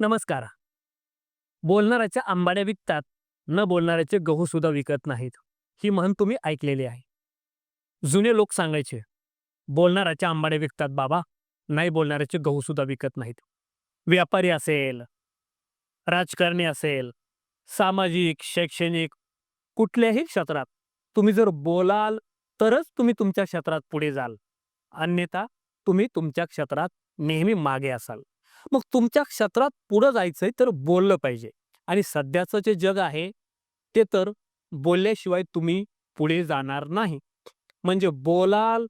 नमस्कार. बोलणाऱ्याच्या आंबाड्या विकतात न बोलणाऱ्याचे गहू सुद्धा विकत नाहीत ही म्हण तुम्ही ऐकलेली आहे. जुने लोक सांगायचे बोलणाऱ्याच्या आंबाड्या विकतात बाबा नाही बोलणाऱ्याचे गहू सुद्धा विकत नाहीत. व्यापारी असेल राजकारणी असेल सामाजिक शैक्षणिक कुठल्याही क्षेत्रात तुम्ही जर बोलाल तरच तुम्ही तुमच्या क्षेत्रात पुढे जाल. अन्यथा तुम्ही तुमच्या क्षेत्रात नेहमी मागे असाल. मग तुमच्या क्षेत्रात पुढं जायचंय तर बोललं पाहिजे. आणि सध्याचं जे जग आहे ते तर बोलल्याशिवाय तुम्ही पुढे जाणार नाही. म्हणजे बोलाल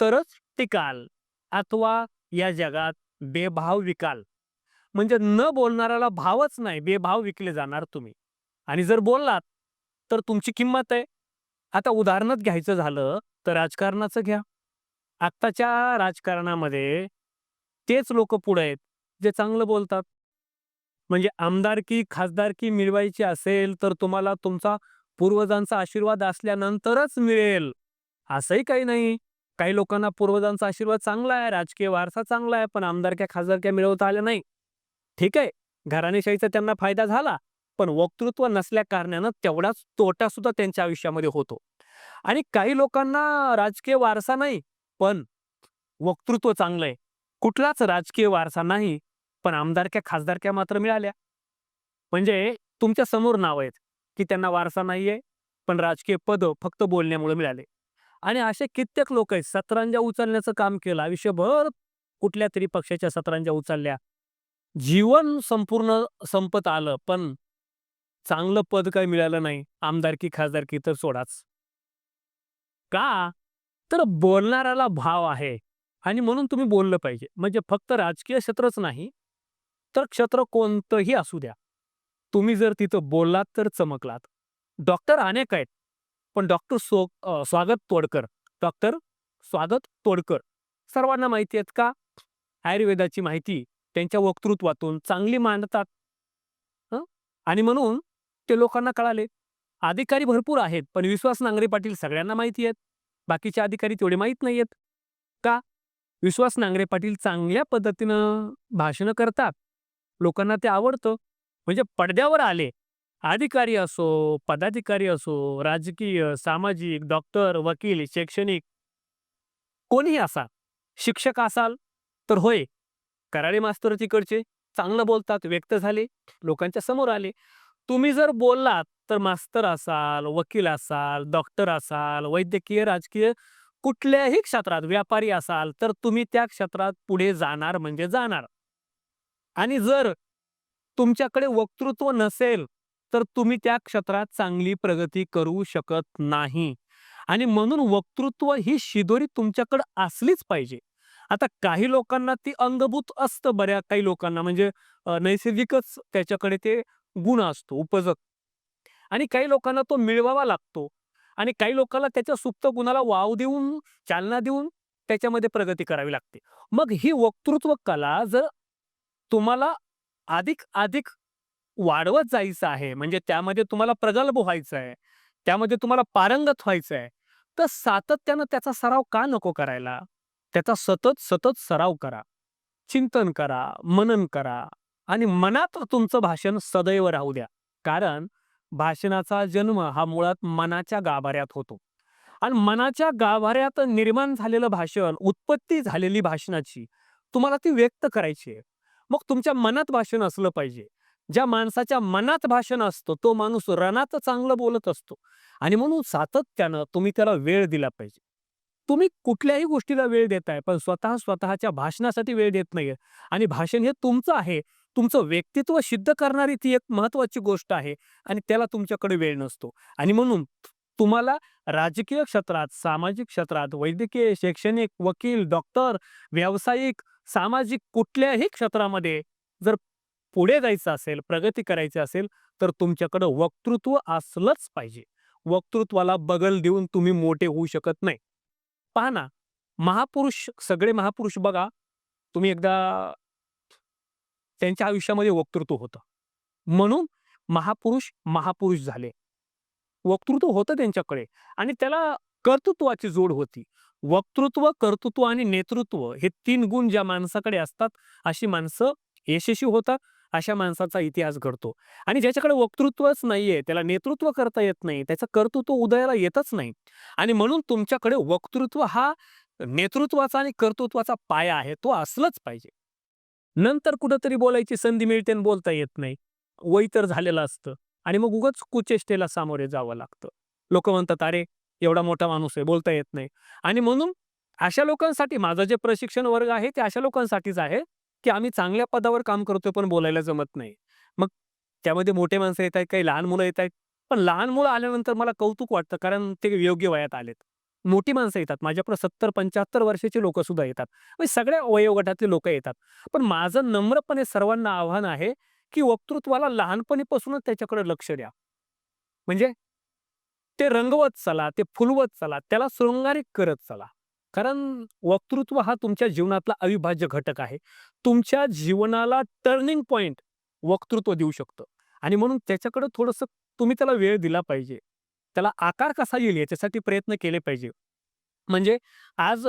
तरच टिकाल अथवा या जगात बेभाव विकाल. म्हणजे न बोलणाऱ्याला भावच नाही बेभाव विकले जाणार तुम्ही. आणि जर बोललात तर तुमची किंमत आहे. आता उदाहरणच घ्यायचं झालं तर राजकारणाचं घ्या. आत्ताच्या राजकारणामध्ये तेच लोक पुढे आहेत. जे चांगलं बोलतात. म्हणजे आमदारकी खासदारकी मिळवायची असेल तर तुम्हाला तुमचा पूर्वजांचा आशीर्वाद असल्यानंतरच मिळेल. असंही काही नाही. काही लोकांना पूर्वजांचा आशीर्वाद चांगला आहे राजकीय वारसा चांगला आहे पण आमदारक्या खासदारक्या मिळवता आल्या नाही. ठीक आहे घराणेशाहीचा त्यांना फायदा झाला पण वक्तृत्व नसल्या कारणानं तेवढाच तोटा सुद्धा त्यांच्या आयुष्यामध्ये होतो. आणि काही लोकांना राजकीय वारसा नाही पण वक्तृत्व चांगलं आहे. कुठलाच राजकीय वारसा नाही पण आमदारक्या खासदारक्या मात्र मिळाल्या. म्हणजे तुमच्यासमोर नाव आहेत की त्यांना वारसा नाहीये पण राजकीय पद फक्त बोलण्यामुळे मिळाले. आणि असे कित्येक लोक आहेत सतरांजा उचलण्याचं काम केलं. आयुष्यभर कुठल्या तरी पक्षाच्या सतरांजा उचलल्या. जीवन संपूर्ण संपत आलं पण चांगलं पद काही मिळालं नाही. आमदारकी खासदारकी तर सोडाच. का? तर बोलणाऱ्याला भाव आहे. आणि म्हणून तुम्ही बोललं पाहिजे. म्हणजे फक्त राजकीय क्षेत्रच नाही तर क्षेत्र कोणतंही असू द्या. तुम्ही जर तिथं बोललात तर चमकलात. डॉक्टर अनेक आहेत पण डॉक्टर सो स्वागत तोडकर. डॉक्टर स्वागत तोडकर. सर्वांना माहिती आहेत का? आयुर्वेदाची माहिती त्यांच्या वक्तृत्वातून चांगली मांडतात. आणि म्हणून ते लोकांना कळाले. अधिकारी भरपूर आहेत पण विश्वास नांगरे पाटील सगळ्यांना माहिती आहेत. बाकीचे अधिकारी तेवढे माहीत नाही आहेत का? विश्वास नांगरे पाटील चांगल्या पद्धतीनं भाषणं करतात. लोकांना ते आवडतं. म्हणजे पडद्यावर आले. अधिकारी असो पदाधिकारी असो राजकीय सामाजिक डॉक्टर वकील शैक्षणिक कोणीही असा. शिक्षक असाल तर होय. कराडे मास्तर तिकडचे चांगलं बोलतात व्यक्त झाले. लोकांच्या समोर आले. तुम्ही जर बोललात तर मास्तर असाल वकील असाल डॉक्टर असाल वैद्यकीय राजकीय कुठल्याही क्षेत्रात व्यापारी असाल तर तुम्ही त्या क्षेत्रात पुढे जाणार म्हणजे जाणार. आणि जर तुमच्याकडे वक्तृत्व नसेल तर तुम्ही त्या क्षेत्रात चांगली प्रगती करू शकत नाही. आणि म्हणून वक्तृत्व ही शिदोरी तुमच्याकडे असलीच पाहिजे. आता काही लोकांना ती अंगभूत असतं बऱ्या काही लोकांना म्हणजे नैसर्गिकच त्याच्याकडे ते गुण असतो उपजक आणि काही लोकांना तो मिळवावा लागतो. आणि काही लोकांना त्याच्या सुप्त गुणाला वाव देऊन चालना देऊन त्याच्यामध्ये प्रगती करावी लागते. मग ही वक्तृत्व कला जर तुम्हाला अधिक अधिक वाढवत जायचं आहे. म्हणजे त्यामध्ये तुम्हाला प्रगल्भ व्हायचं आहे. त्यामध्ये तुम्हाला पारंगत व्हायचं आहे. तर सातत्यानं त्याचा सराव का नको करायला? त्याचा सतत सतत सराव करा. चिंतन करा मनन करा आणि मनात तुमचं भाषण सदैव राहू द्या. कारण भाषणाचा जन्म हा मुळात मनाच्या गाभाऱ्यात होतो. आणि मनाच्या गाभाऱ्यात निर्माण झालेलं भाषण उत्पत्ती झालेली भाषणाची तुम्हाला ती व्यक्त करायची आहे. मग तुमच्या मनात भाषण असलं पाहिजे. ज्या माणसाच्या मनात भाषण असतं तो माणूस रणात चांगलं बोलत असतो. आणि म्हणून सातत्यानं तुम्ही त्याला वेळ दिला पाहिजे. तुम्ही कुठल्याही गोष्टीला वेळ देताय पण स्वतः स्वतःच्या भाषणासाठी वेळ देत नाहीये. आणि भाषण हे तुमचं आहे. तुमचं व्यक्तित्व सिद्ध करणारी ती एक महत्वाची गोष्ट आहे आणि त्याला तुमच्याकडे वेळ नसतो. आणि म्हणून तुम्हाला राजकीय क्षेत्रात सामाजिक क्षेत्रात वैद्यकीय शैक्षणिक वकील डॉक्टर व्यावसायिक सामाजिक कुठल्याही क्षेत्रामध्ये जर पुढे जायचं असेल प्रगती करायची असेल तर तुमच्याकडं वक्तृत्व असलंच पाहिजे. वक्तृत्वाला बगल देऊन तुम्ही मोठे होऊ शकत नाही. पहा ना महापुरुष सगळे महापुरुष बघा तुम्ही एकदा त्यांच्या आयुष्यामध्ये वक्तृत्व होतं. म्हणून महापुरुष महापुरुष झाले. वक्तृत्व होतं त्यांच्याकडे आणि त्याला कर्तृत्वाची जोड होती. वक्तृत्व कर्तृत्व आणि नेतृत्व हे तीन गुण ज्या माणसाकडे असतात अशी माणसं यशस्वी होतात अशा माणसाचा इतिहास घडतो. आणि ज्याच्याकडे वक्तृत्वच नाहीये त्याला नेतृत्व करता येत नाही त्याचं कर्तृत्व उदयाला येतच नाही. आणि म्हणून तुमच्याकडे वक्तृत्व हा नेतृत्वाचा आणि कर्तृत्वाचा पाया आहे तो असलंच पाहिजे. नंतर कुठंतरी बोलायची संधी मिळते आणि बोलता येत नाही. वय तर झालेलं असतं. आणि मग उगाच कुचेष्टेला सामोरे जावं लागतं. लोक म्हणतात अरे एवढा मोठा माणूस आहे बोलता येत नाही. आणि म्हणून अशा लोकांसाठी माझं जे प्रशिक्षण वर्ग आहे ते अशा लोकांसाठीच आहे की आम्ही चांगल्या पदावर काम करतोय पण बोलायला जमत नाही. मग त्यामध्ये मोठे माणसं येत आहेत काही लहान मुलं येत आहेत पण लहान मुलं आल्यानंतर मला कौतुक वाटतं कारण ते योग्य वयात आलेत. मोठी माणसं येतात माझ्याकडे सत्तर पंच्याहत्तर वर्षाची लोक सुद्धा येतात. म्हणजे सगळ्या वयोगटातले लोक येतात. पण माझं नम्रपणे सर्वांना आव्हान आहे की वक्तृत्वाला लहानपणीपासूनच त्याच्याकडे लक्ष द्या. म्हणजे ते रंगवत चला ते फुलवत चला त्याला शृंगारिक करत चला. कारण वक्तृत्व हा तुमच्या जीवनातला अविभाज्य घटक आहे. तुमच्या जीवनाला टर्निंग पॉइंट वक्तृत्व देऊ शकतं. आणि म्हणून त्याच्याकडं थोडंसं तुम्ही त्याला वेळ दिला पाहिजे. त्याला आकार कसा येईल याच्यासाठी प्रयत्न केले पाहिजे. म्हणजे आज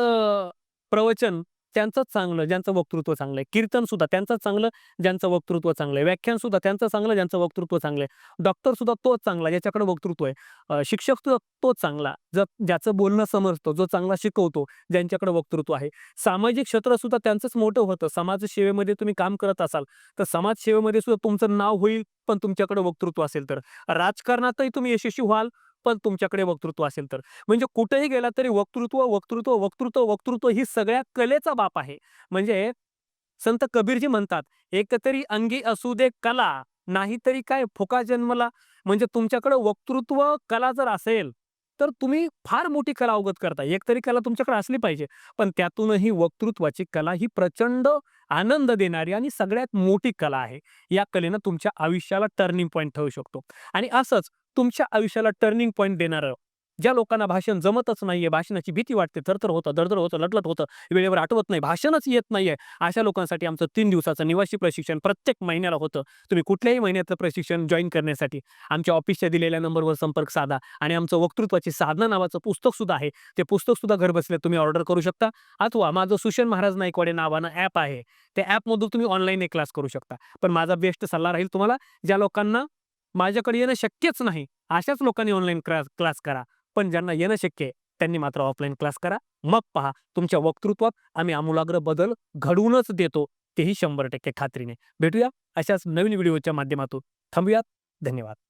प्रवचन त्यांचंच चांगलं ज्यांचं वक्तृत्व चांगलं आहे. कीर्तन सुद्धा त्यांचं चांगलं ज्यांचं वक्तृत्व चांगलं आहे. व्याख्यान सुद्धा त्यांचं चांगलं ज्यांचं वक्तृत्व चांगलं आहे. डॉक्टर सुद्धा तोच चांगला ज्याच्याकडे वक्तृत्व आहे. शिक्षक सुद्धा तोच चांगला ज ज्याचं बोलणं समजतो जो चांगला शिकवतो ज्यांच्याकडे वक्तृत्व आहे. सामाजिक क्षेत्र सुद्धा त्यांचंच मोठं होतं. समाजसेवेमध्ये तुम्ही काम करत असाल तर समाजसेवेमध्ये सुद्धा तुमचं नाव होईल पण तुमच्याकडे वक्तृत्व असेल तर. राजकारणातही तुम्ही यशस्वी व्हाल पण तुमच्याकडे वक्तृत्व असेल तर. म्हणजे कुठेही गेला तरी वक्तृत्व वक्तृत्व वक्तृत्व वक्तृत्व ही सगळ्या कलेचा बाप आहे. म्हणजे संत कबीरजी म्हणतात एकतरी अंगी असू दे कला नाहीतरी काय फुका जन्मला. म्हणजे तुमच्याकडे वक्तृत्व कला जर असेल तर तुम्ही फार मोठी कला अवगत करता. एक तरी कला तुमच्याकडे असली पाहिजे. पण त्यातूनही वक्तृत्वाची कला ही प्रचंड आनंद देणारी आणि सगळ्यात मोठी कला आहे. या कलेनं तुमच्या आयुष्याला टर्निंग पॉईंट ठरू शकतो. आणि असंच तुमच्या आयुष्याला टर्निंग पॉईंट देणारं ज्या लोकांना भाषण जमतच नाहीये भाषणाची भीती वाटते थरथर होतं दरदर होतं लटलट होतं वेळेवर आठवत नाही भाषणच येत नाहीये. अशा लोकांसाठी आमचं तीन दिवसाचं निवासी प्रशिक्षण प्रत्येक महिन्याला होतं. तुम्ही कुठल्याही महिन्याचं प्रशिक्षण जॉईन करण्यासाठी आमच्या ऑफिसच्या दिलेल्या नंबरवर संपर्क साधा आणि आमचं वक्तृत्वाची साधना नावाचं पुस्तक सुद्धा आहे. ते पुस्तक सुद्धा घर बसल्या तुम्ही ऑर्डर करू शकता अथवा माझं सुशन महाराज नाईकवाडे नावानं ॲप आहे. त्या ॲपमधून तुम्ही ऑनलाईन एक क्लास करू शकता. पण माझा बेस्ट सल्ला राहील तुम्हाला ज्या लोकांना माझ्याकडे येणं शक्यच नाही अशाच लोकांनी ऑनलाईन क्लास क्लास करा. पण ज्यांना येणं शक्य आहे त्यांनी मात्र ऑफलाईन क्लास करा. मग पहा तुमच्या वक्तृत्वात आम्ही आमूलाग्र बदल घडवूनच देतो तेही शंभर टक्के खात्रीने. भेटूया अशाच नवीन व्हिडिओच्या माध्यमातून. थांबूयात. धन्यवाद.